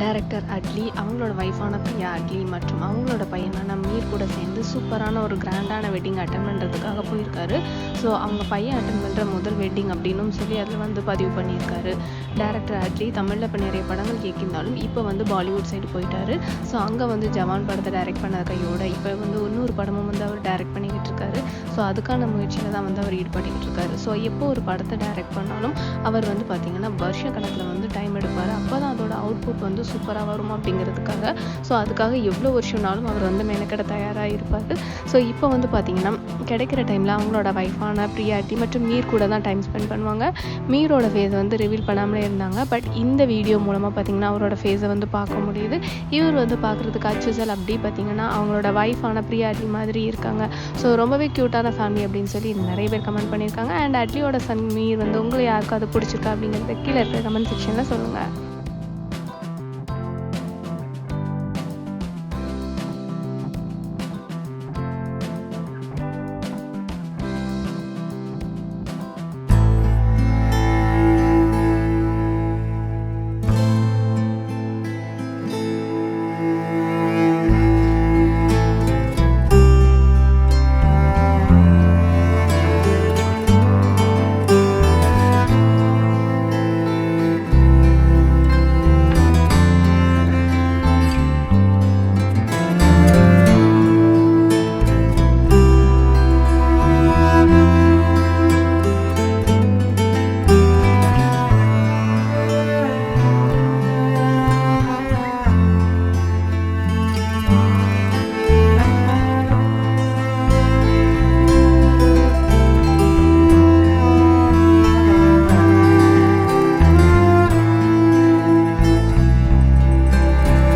Director Atlee அவங்களோட ஒய்ஃபான பிரியா அட்லி மற்றும் அவங்களோட பையனான மீர் கூட சேர்ந்து சூப்பரான ஒரு கிராண்டான வெட்டிங் அட்டன் பண்ணுறதுக்காக போயிருக்காரு. ஸோ அவங்க பையன் அட்டன் பண்ணுற முதல் வெட்டிங் அப்படின்னும் சொல்லி அதில் வந்து பதிவு பண்ணியிருக்காரு. டேரக்டர் அட்லி தமிழில் இப்போ நிறைய படங்கள் கேட்கிருந்தாலும் இப்போ வந்து பாலிவுட் சைடு போயிட்டாரு. ஸோ அங்கே வந்து ஜவான் படத்தை டைரக்ட் பண்ண கையோட இப்போ வந்து இன்னொரு படமும் வந்து அவர் டைரக்ட் பண்ணிக்கிட்டு இருக்காரு. ஸோ அதுக்கான முயற்சியில் தான் வந்து அவர் ஈடுபட்டுக்கிட்டு இருக்காரு. ஸோ எப்போ ஒரு படத்தை டைரக்ட் பண்ணாலும் அவர் வந்து பார்த்திங்கன்னா வருஷ கணக்கில் வந்து டைம் எடுப்பார். அப்போ தான் அதோட அவுட்புட் வந்து சூப்பராக வரும் அப்படிங்கிறதுக்காக. ஸோ அதுக்காக எவ்வளோ வருஷம்னாலும் அவர் வந்து மெனக்கெட தயாராக இருப்பார் ஸோ இப்போ வந்து பார்த்திங்கன்னா கிடைக்கிற டைமில் அவங்களோட வைஃபான பிரியாட்டி மற்றும் மீர் கூட தான் டைம் ஸ்பெண்ட் பண்ணுவாங்க. மீரோட ஃபேஸை வந்து ரிவீல் பண்ணாமலே இருந்தாங்க. பட் இந்த வீடியோ மூலமாக பார்த்திங்கன்னா அவரோட ஃபேஸை வந்து பார்க்க முடியுது. இவர் வந்து பார்க்குறதுக்கு அச்சுசல் அப்படி பார்த்திங்கன்னா அவங்களோட வைஃபான பிரியாட்டி மாதிரி இருக்காங்க. ஸோ ரொம்பவே க்யூட்டான ஃபேமிலி அப்படின்னு சொல்லி நிறைய பேர் கமெண்ட் பண்ணியிருக்காங்க. அண்ட் அட்லியோட சன் மீர் வந்து உங்களை யாருக்கும் அது பிடிச்சிருக்கா அப்படிங்கிறத கீழே இருக்கிற கமெண்ட் செக்ஷனில் சொல்லுங்கள்